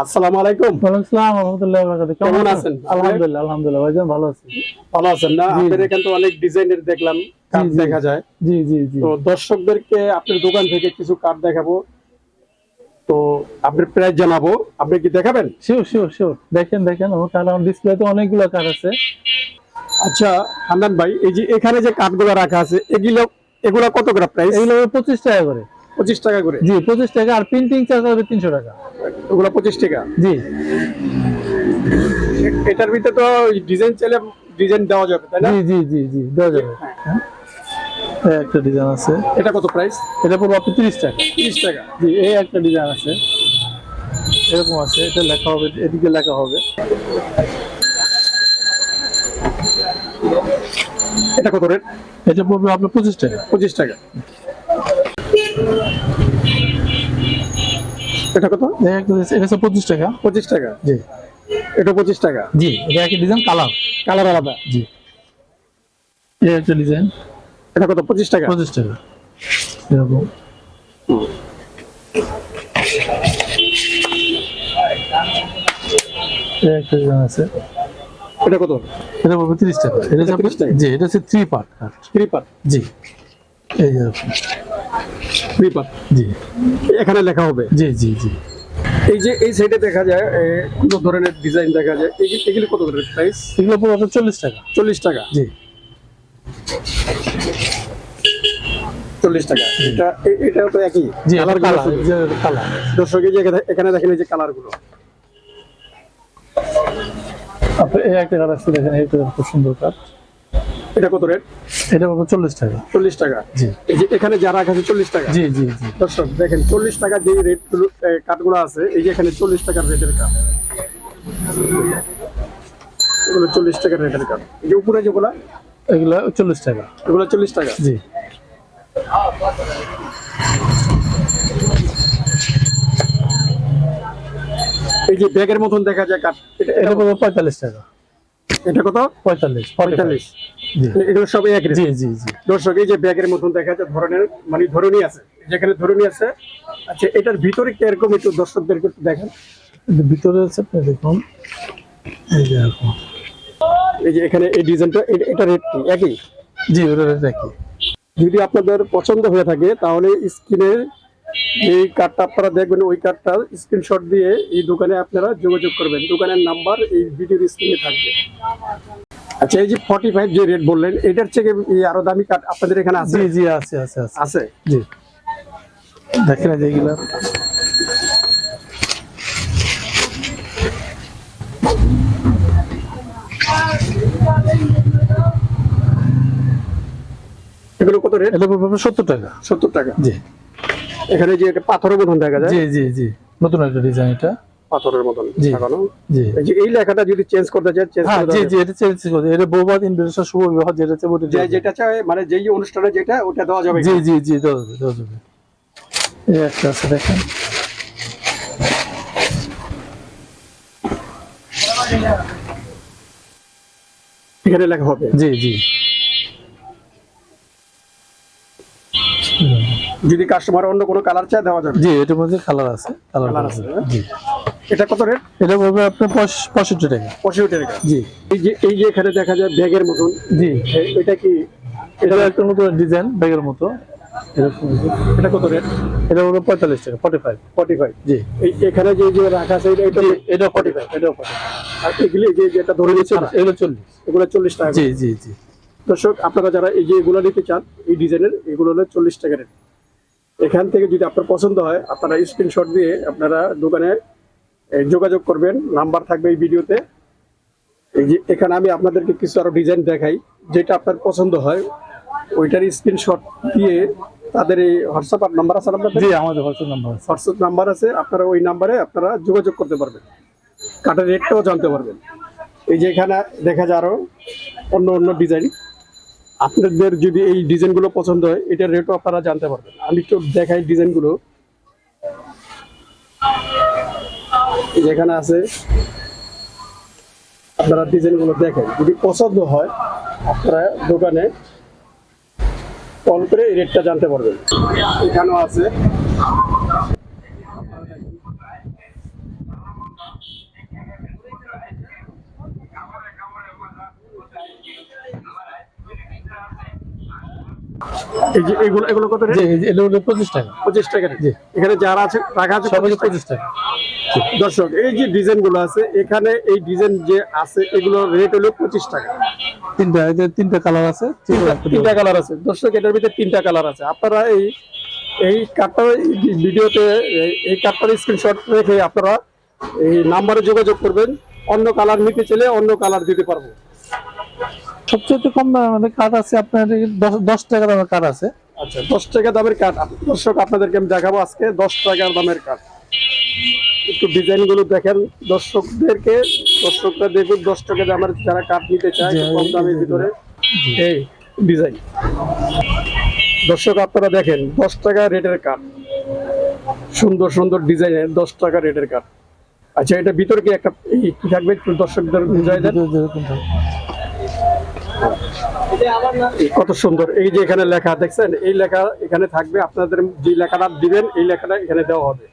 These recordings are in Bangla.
আসসালামু আলাইকুম। ওয়ালাইকুম আসসালাম রহমতুল্লাহ বরকাতুহু। কেমন আছেন? আলহামদুলিল্লাহ আলহামদুলিল্লাহ ভাইজান ভালো আছি। ভালো আছেন না? আপনাদের এখানে তো অনেক ডিজাইনের দেখলাম কার্ড দেখা যায়। জি জি জি। তো দর্শকদেরকে আপনার দোকান থেকে কিছু কার্ড দেখাবো। তো আপনার প্রাইস জানাব। আপনি কি দেখাবেন? শিওর শিওর শিওর দেখেন দেখেন আমার কারণ আমার ডিসপ্লেতে অনেকগুলো কার্ড আছে। আচ্ছা হান্নান ভাই এই যে এখানে যে কার্ডগুলো রাখা আছে এগুলো এগুলো কত করে প্রাইস এগুলো পঁচিশ টাকা করে। পঁচিশ টাকা করে। জি পঁচিশ টাকা আর প্রিন্টিং চার্জ হবে তিনশো টাকা। ওগুলো পঁচিশ টাকা? জি। এটার ভিতরে তো ডিজাইন চাইলে ডিজাইন দেওয়া যাবে তাই না? জি জি জি জি দেওয়া যাবে। হ্যাঁ। একটা ডিজাইন আছে। এটা কত প্রাইস এটা পড়ব আপনি তিরিশ টাকা। তিরিশ টাকা। জি এই একটা ডিজাইন আছে। এরকম আছে এটা লেখা হবে এদিকে লেখা হবে। এটা কত রেট এটা পড়বে আপনার পঁচিশ টাকা। পঁচিশ টাকা। এটা কত? এটা হচ্ছে পঁচিশ টাকা। পঁচিশ টাকা? জি। এটা পঁচিশ টাকা? জি এটা একই ডিজাইন কালার কালার আলাদা? জি। এই একটা ডিজাইন এটা কত পঁচিশ টাকা? পঁচিশ টাকা। এরকম। একটা ডিজাইন আছে। এটা কত? এটা পড়বে তিরিশ টাকা। এটা হচ্ছে 30 টাকা? জি এটা হচ্ছে থ্রি পার্ট থ্রি পার্ট জি। এই যে জি। এখানে লেখা হবে। জি জি জি। এই যে এই সাইডে দেখা যায় কোন ধরনের ডিজাইন দেখা যায়? এগুলি কত করে প্রাইস এগুলো আপনার চল্লিশ টাকা। চল্লিশ টাকা। জি। চল্লিশ টাকা। এটা এটাও তো একই। জি কালার কালার কালার দর্শক যে এখানে- দেখেন এই যে কালারগুলো। আপনি এই একটা কালার দেখেন খুব সুন্দর কাঠ এটা কত রেট এটা পড়বে চল্লিশ টাকা। চল্লিশ টাকা। জি। এই যে এখানে যারা রাখা আছে চল্লিশ টাকা। জি জি জি। দর্শক দেখেন চল্লিশ টাকা যে রেট কাঠগুলো আছে এই যে এখানে চল্লিশ টাকার রেটের কাঠ এগুলো চল্লিশ টাকার রেটের কাঠ এই যে উপরে যেগুলা এগুলো চল্লিশ টাকা। এগুলো চল্লিশ টাকা। জি। এই যে ব্যাগের মতন দেখা যায় কাঠ এটা- পঁয়তাল্লিশ টাকা। এটা কত? পঁয়তাল্লিশ পঁয়তাল্লিশ। এগুলো সব এক জি জি জি। দর্শক এই যে ব্যাগের মতন দেখা যায় ধরনের মানে ধরনী আছে। যেখানে ধরনী আছে। আচ্ছা এটার ভিতরে কীরকম একটু দর্শকদেরকে একটু দেখেন? ভিতরে আছে আপনি দেখুন। এই যে এই যে এখানে এই ডিজাইনটা এটা রেট কি? একই? জি ওটা দেখি যদি আপনাদের পছন্দ হয়ে থাকে তাহলে স্ক্রিনে এই কার্ডটা আপনারা দেখবেন ওই কার্ডটা স্ক্রিনশট দিয়ে এই দোকানে আপনারা যোগাযোগ করবেন। দোকানের নাম্বার এই ভিডিওর স্ক্রিনে থাকবে। আচ্ছা এই যে ফর্টি ফাইভ যে রেট বললেন এটার থেকে আরও দামি কার্ড আপনাদের এখানে আছে? জি জি আছে আছে আছে। আছে? জি। দেখেন এই যে এগুলা। এগুলো কত রেট পড়বে সত্তর টাকা। সত্তর টাকা। জি। এখানে যে একটা পাথরের মতন দেখা যায়? জি জি জি। নতুন একটা ডিজাইন এটা। পাথরের মতন। লাগানো জি। এই যে এই লেখাটা যদি চেঞ্জ করতে চান চেঞ্জ হ্যাঁ জি জি এটা চেঞ্জ করে এটা বৌবাদ ইন্দ্রেশ্বর শুভ বিবাহ যেটা আছে ওটা যেটা চাই মানে যেই অনুষ্ঠানে যেটা ওটা দেওয়া যাবে জি জি জি দেওয়া যাবে দেওয়া যাবে। এই একটা আছে দেখেন। এখানে লেখা হবে। জি জি। যদি কাস্টমার অন্য কোনো কালার চায় দেওয়া যাবে। জি এটার মধ্যে কালার আছে কালার আছে? জি। এটা কত রেট এটা পড়বে আপনার পঁয়ষ- পঁয়ষট্টি টাকা। পঁয়ষট্টি টাকা। জি। এই যে এই যে এখানে দেখা যায় ব্যাগের মতন। জি। এটা কি? এটা একটা নতুন ডিজাইন ব্যাগের মতো। এটা কত রেট এটা পড়বে পঁয়তাল্লিশ টাকা ফর্টি ফাইভ ফর্টি ফাইভ জি। এই এখানে যে যে রাখা আছে এটা এটা ফর্টি ফাইভ এটাও ফর্টি আর এগুলি যে যেটা ধরে নিচ্ছে এগুলো চল্লিশ। এগুলো চল্লিশ টাকা। জি জি জি। দর্শক আপনারা যারা এই যে এগুলো নিতে চান এই ডিজাইনের এগুলো হলো চল্লিশ টাকা রেট এখান থেকে যদি আপনার পছন্দ হয় আপনারা স্ক্রিনশট দিয়ে আপনারা দোকানে যোগাযোগ করবেন। নাম্বার থাকবে এই ভিডিওতে। এই যে এখানে আমি আপনাদেরকে কিছু আরও ডিজাইন দেখাই। যেটা আপনার পছন্দ হয় ওইটার স্ক্রিনশট দিয়ে তাদের এই হোয়াটসঅ্যাপ নাম্বার আছে আপনাদের? জি আমাদের হোয়াটসঅ্যাপ নাম্বার আছে। হোয়াটসঅ্যাপ নাম্বার আছে। আপনারা ওই নাম্বারে আপনারা যোগাযোগ করতে পারবেন। কাঠের রেটটাও জানতে পারবেন। এই যে এখানে দেখা যায় আরও অন্য অন্য ডিজাইন আপনাদের যদি এই ডিজাইনগুলো পছন্দ হয়, এটার রেটও আপনারা জানতে পারবেন। আমি একটু দেখাই ডিজাইনগুলো। এই যে এখানে আছে। আপনারা ডিজাইনগুলো দেখেন। যদি পছন্দ হয়, আপনারা দোকানে কল করে রেটটা জানতে পারবেন। এখানেও আছে। এই যে এগুলো এগুলো কত রেট? জি এই যে এটা হলো পঁচিশ টাকা। পঁচিশ টাকা জি। এখানে যারা আছে টাকা আছে সব হলো 25 টাকা। পঁচিশ টাকা দর্শক এই যে ডিজাইন আছে এখানে এই ডিজাইন যে আছে এগুলোর রেট হলো পঁচিশ টাকা। তিনটা এই যে তিনটা কালার আছে তিনটা- কালার। আছে। দর্শক এটার ভিতরে তিনটা কালার আছে। আপনারা এই এই কার্ডটা ভিডিওতে এই- এই কার্ডটার স্ক্রিনশট রেখে আপনারা এই নাম্বারে যোগাযোগ করবেন। অন্য কালার নিতে চাইলে অন্য কালার দিতে পারব। সবচেয়ে কম দামের মধ্যে কাঠ আছে আপনার দশ- টাকা দামের কাঠ আছে আচ্ছা দশ টাকা দামের কাঠ দর্শক আপনাদেরকে আমি দেখাবো আজকে দশ টাকার দামের কাঠ একটু ডিজাইনগুলো দেখেন দর্শকদেরকে দর্শকরা দেখুন দশ টাকা দামের যারা কার্ড নিতে চায় কম দামের ভিতরে এই ডিজাইন দর্শক আপনারা দেখেন দশ টাকা রেটের কার্ড সুন্দর সুন্দর ডিজাইনের দশ টাকা রেটের কার্ড আচ্ছা এটা ভিতরে কি একটা কি থাকবে একটু দর্শকদের বুঝাই দেন যেরকম- যেরকম থাকে। এই কত সুন্দর। এই যে এখানে লেখা দেখছেন? এই লেখা এখানে থাকবে আপনাদের যে লেখাটা দিবেন এই লেখাটা এখানে দেওয়া হবে।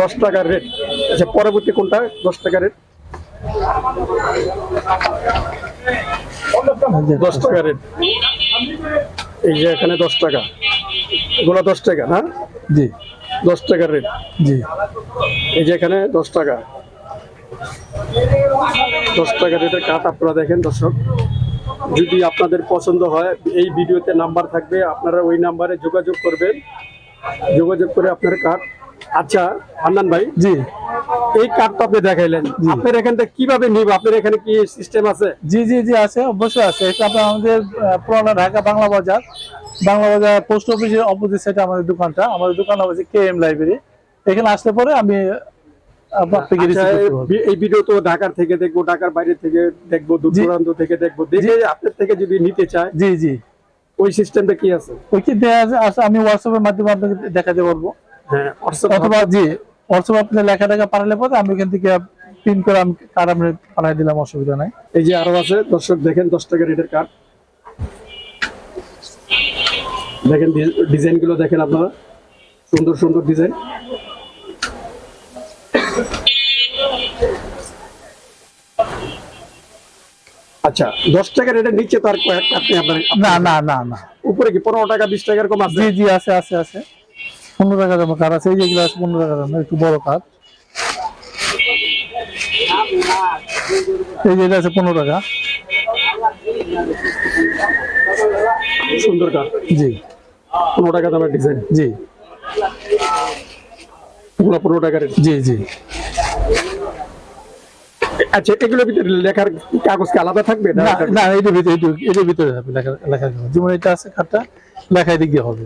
দশ টাকার রেট। আচ্ছা পরবর্তী কোনটা? দশ টাকা রেট? দশ টাকা রেট। এই যে এখানে দশ টাকা। এগুলো দশ টাকা না? জি। দশ টাকার রেট। জি। এই যে এখানে দশ টাকা। দশ টাকা রেটের কাঠ আপনারা দেখেন দর্শক। যদি আপনাদের পছন্দ হয় এই ভিডিওতে নাম্বার থাকবে আপনারা ওই নাম্বারে যোগাযোগ করবেন। যোগাযোগ করে আপনার কার্ড আচ্ছা হান্নান ভাই জি। এই কার্ডটা আপনি দেখাইলেন। আপনার এখান থেকে কীভাবে নিব? আপনার এখানে কি সিস্টেম আছে? জি জি জি আছে অবশ্যই আছে। এটা আপনার আমাদের পুরানো ঢাকা বাংলা বাজার। বাংলা বাজার পোস্ট অফিসের অপোজিট সাইডে আমাদের দোকানটা। আমাদের দোকান হচ্ছে কে এম লাইব্রেরি এখানে আসলে পরে আমি এই- এই ভিডিও তো ঢাকার থেকে দেখব ঢাকার বাইরে থেকে দেখব দূর দূরান্ত থেকে দেখব। দেখে আপনার থেকে যদি নিতে চায় জি জি। ওই সিস্টেমটা কি আছে? ওই কি আছে? আচ্ছা, আমি হোয়াটসঅ্যাপের মাধ্যমে আপনাকে দেখাতে পারব। হ্যাঁ অথবা জি হোয়াটসঅ্যাপ আপনি লেখা পাঠালে পরে আমি ওখান থেকে প্রিন্ট করে আমি কার্ড আমি পাঠাই দিলাম অসুবিধা নাই। এই যে আরও আছে দর্শক দেখেন দশ টাকা রেটের কার্ড দেখেন ডিজাইনগুলো দেখেন আপনারা। সুন্দর সুন্দর ডিজাইন আচ্ছা দশ টাকা রেটের নিচে তো আর কয়েক কার্ড নেই আপনার না না না না। উপরে কি পনেরো টাকা বিশ টাকা এরকম আছে? জি জি আছে আছে আছে। পনেরো টাকা দামের কার্ড আছে? এই যেগুলো আছে পনেরো টাকা দামের একটু বড় কার্ড এই যে এটা আছে পনেরো টাকা। সুন্দর কার্ড জি। পনেরো টাকা দামের ডিজাইন? জি। পনেরো টাকা জি জি। আচ্ছা এগুলোর ভিতরে লেখার কাগজ কি আলাদা থাকবে? না না এটার ভিতরে এটু- এটার ভিতরে হবে লেখা লেখা। যেমন এটা আছে কার্ডটা লেখা এদিক দিয়ে হবে।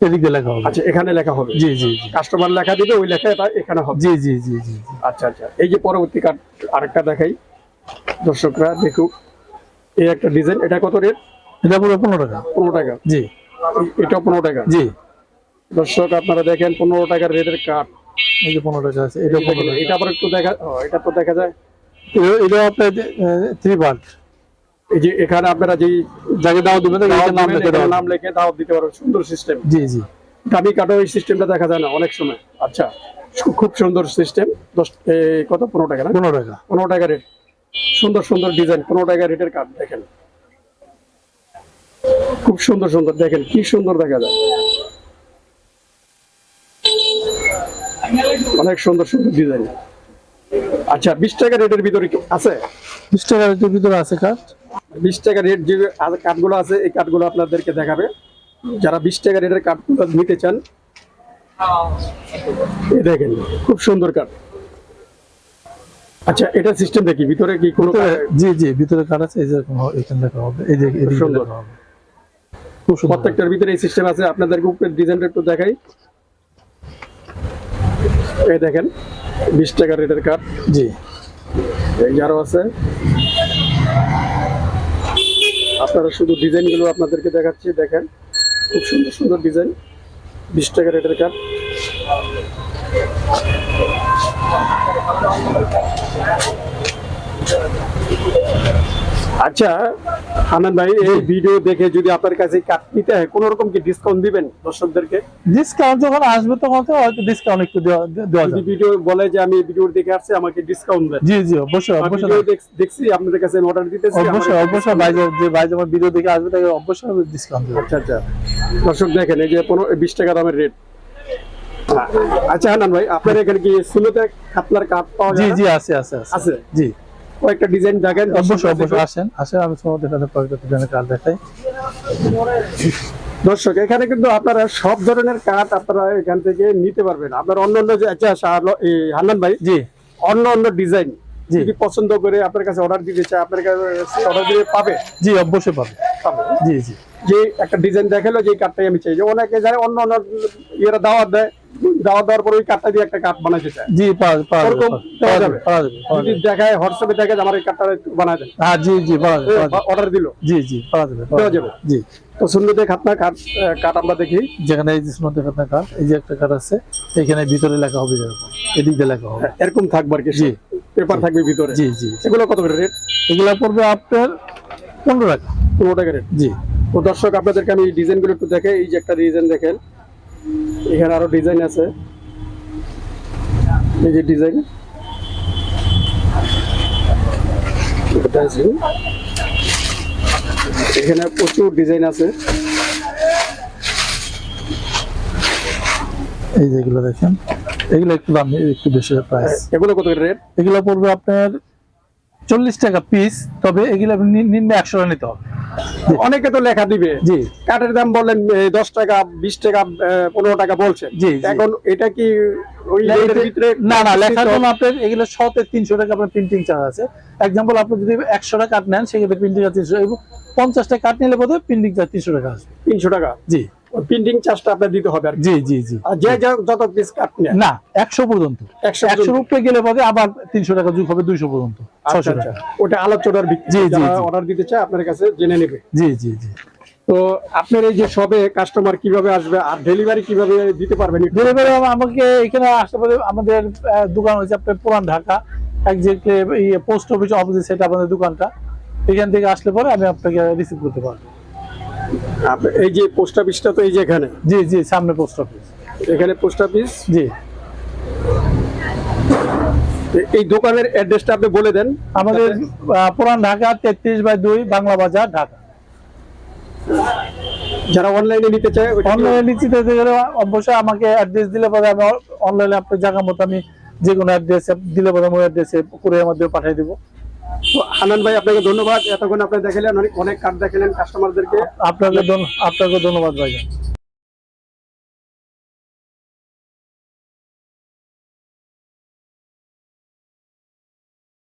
এদিক দিয়ে লেখা হবে। আচ্ছা এখানে লেখা হবে। জি জি কাস্টমার লেখা দিবে ওই লেখাটা এখানে হবে। জি জি জি জি। আচ্ছা আচ্ছা। এই যে পরবর্তী কার্ড আরেকটা দেখাই। দর্শকরা দেখুক এই একটা ডিজাইন এটা কত রেট? এটা পুরো পনেরো টাকা। পনেরো টাকা। জি। এটাও পনেরো টাকা? জি। দর্শক আপনারা দেখেন পনেরো টাকার রেটের কার্ড। এই যে পনেরো টাকা আছে এটা পনেরো এটা আবার একটু দেখা এটা তো দেখা যায়। এটা- আপনার থ্রি পার্ট এই যে এখানে আপনারা যেই যাকে দাও দিবেন নাম লিখে দাও নাম লিখে দাওয়াত দিতে পারবেন সুন্দর সিস্টেম জি জি। দামি কার্ডও এই সিস্টেমটা দেখা যায় না অনেক সময়। আচ্ছা খুব- সুন্দর সিস্টেম দশ কত? পনেরো টাকা না? পনেরো টাকা। পনেরো টাকা রেট সুন্দর সুন্দর ডিজাইন পনেরো টাকা রেটের কার্ড দেখেন। খুব সুন্দর সুন্দর। দেখেন কি সুন্দর দেখা যায়। অনেক সুন্দর সুন্দর ডিজাইন আচ্ছা বিশ টাকা রেটের ভিতরে কি আছে? বিশ টাকার এটার ভিতরে আছে কাঠ বিশ টাকা রেট যে কার্ডগুলো আছে এই কার্ডগুলো আপনাদেরকে দেখাবে। যারা বিশ টাকা রেটের কার্ডগুলো নিতে চান দেখেন খুব সুন্দর কাঠ আচ্ছা এটা সিস্টেমটা কি ভিতরে কি কোনো জি জি ভিতরে কাঠ আছে এই যে এখানে লেখা হবে। এই যে এদিকে সুন্দর। হবে। সুন্দর। প্রত্যেকটার ভিতরে এই সিস্টেম আছে আপনাদেরকে উপরের ডিজাইনটা একটু দেখাই। এই দেখেন বিশ টাকা রেটের কাঠ। জি। এই আছে। আপনারা শুধু ডিজাইনগুলো আপনাদেরকে দেখাচ্ছি দেখেন। খুব সুন্দর সুন্দর ডিজাইন বিশ টাকা রেটের কাঠ। আচ্ছা ভাই এই ভিডিও দেখে যদি আপনার কাছে কাঠ নিতে হয় কোন রকম কি ডিসকাউন্ট দিবেন দর্শকদেরকে? ডিসকাউন্ট যখন আসবে তখন তো হয়তো ডিসকাউন্ট একটু দেওয়া দেওয়া যদি ভিডিও বলে যে আমি ভিডিও দেখে আসছি আমাকে ডিসকাউন্ট দেন। জি জি অবশ্যই অবশ্যই। দেখছি আপনাদের কাছে অর্ডার দিতেছি অবশ্যই অবশ্যই ভাই যে- ভাই যেমন ভিডিও দেখে আসবে তাকে অবশ্যই ডিসকাউন্ট দেবো। আচ্ছা আচ্ছা। দর্শক দেখেন এই যে পনেরো বিশ টাকা দামের রেট আচ্ছা হানান ভাই আপনার এখানে কি সুলোতে খাতলার কাঠ পাওয়া জি যায় জি আছে আছে আছে। আছে? জি। কয়েকটা ডিজাইন দেখেন অবশ্যই অবশ্যই আসেন আসেন আমি সময় দেখাতে কয়েকটা ডিজাইনের কার্ড দেখাই। দর্শক এখানে কিন্তু আপনারা সব ধরনের কাঠ আপনারা এখান থেকে নিতে পারবেন। আপনার অন্য অন্য যে আচ্ছা শাহ- হান্নান ভাই জি। অন্য অন্য ডিজাইন। যদি পছন্দ করে আপনার কাছে অর্ডার দিতে চায় আপনার কাছে অর্ডার দিলে পাবে? জি অবশ্যই পাবে। জি জি। যে একটা ডিজাইন দেখাল যে কাঠটাই আমি চাই। যে অনেকে যায় অন্য অন্য ইয়েরা দাওয়াত দেয় দাওয়াত দেওয়ার পর ওই কাঠটা দিয়ে একটা কাঠ বানাইতে চায়। জি পাওয়া যাবে যদি দেখায় হোয়াটসঅ্যাপে দেখে আমার এই কাঠটা একটু বানায় দেন। হ্যাঁ জি জি পাওয়া যাবে অর্ডার দিল। জি জি পাওয়া যাবে দেওয়া? জি। তো সুন্দর খাতনা কাঠ কাঠ আমরা দেখি। যেখানে এই যে মধ্যে একটা এই যে একটা কার্ড আছে এখানে ভিতরে লেখা হবে যেরকম এদিক দিয়ে লেখা হবে। এরকম থাকবে আর কি। জি। পেপার থাকবে ভিতরে। জি জি। এগুলো কত করে রেট? এগুলা পড়বে আপনার পনেরো টাকা। পনেরো টাকা রেট। জি। তো দর্শক আপনাদেরকে আমি ডিজাইনগুলো একটু দেখে এই যে একটা ডিজাইন দেখেন। এখানে আরও ডিজাইন আছে। এই যে ডিজাইন এখানে প্রচুর ডিজাইন আছে। এই যেগুলো দেখেন এগুলো একটু দাম একটু বেশি প্রাইস এগুলো কত রেট এগুলো পড়বে আপনার চল্লিশ টাকা পিস তবে এগুলো আপনি নিম্নে একশো টাকা নিতে হবে। অনেকে তো লেখা দিবে। জি। কাঠের দাম বললেন দশ টাকা বিশ টাকা পনেরো টাকা বলছে। জি। এখন এটা কি ওই না, না লেখার জন্য আপনার এগুলো শতে তিনশো টাকা আপনার প্রিন্টিং চার্জ আছে। এক্সাম্পল আপনি যদি একশো টাকা কাঠ নেন সেক্ষেত্রে প্রিন্টিং চার্জ তিনশো এবং পঞ্চাশটা কাঠ নিলে বোধ হয় প্রিন্টিং চার্জ তিনশো টাকা আসবে। তিনশো টাকা। জি। প্রিন্টিং চার্জটা আপনার দিতে হবে আর জি জি জি। আর যে যত পিস কাঠ নেয় না একশো পর্যন্ত। একশো একশোর গেলে পরে আবার তিনশো টাকা যুগ হবে দুইশো পর্যন্ত আচ্ছা, ছশো আচ্ছা। টাকা। ওটা আলোচনার ভিত্তি জি, জি, যারা অর্ডার দিতে চায় আপনার কাছে জেনে নেবে। জি জি জি। তো আপনার এই যে সবে কাস্টমার কীভাবে আসবে আর ডেলিভারি কীভাবে দিতে পারবেন? ডেলিভারি আমাকে এখানে আসতে পারে আমাদের দোকান হচ্ছে আপনার Puran Dhaka. Exactly post office opposite সেটা আমাদের দোকানটা। এখান থেকে আসলে পরে আমি আপনাকে রিসিভ করতে পারব। এই যে পোস্ট অফিসটা তো এই যে এখানে? জি জি সামনে পোস্ট অফিস। এখানে পোস্ট অফিস? জি। এই দোকানের অ্যাড্রেসটা আপনি বলে দেন। আমাদের পুরান ঢাকা তেত্রিশ বাই দুই বাংলা বাজার ঢাকা। যারা অনলাইনে নিতে চায় অনলাইনে হতে গেলে অবশ্যই আমাকে অ্যাড্রেস দিলে পরে আমি অনলাইনে আপনার জায়গা মতো আমি যে কোনো অ্যাড্রেস দিলে পরে আমি অ্যাড্রেসে পাঠিয়ে দেবো। হানান ভাই, আপনাকে ধন্যবাদ। এতক্ষণ আপনি দেখালেন, অনেক অনেক কার্ড দেখালেন কাস্টমারদেরকে ধন্য- আপনাকে ধন্যবাদ ভাইজান।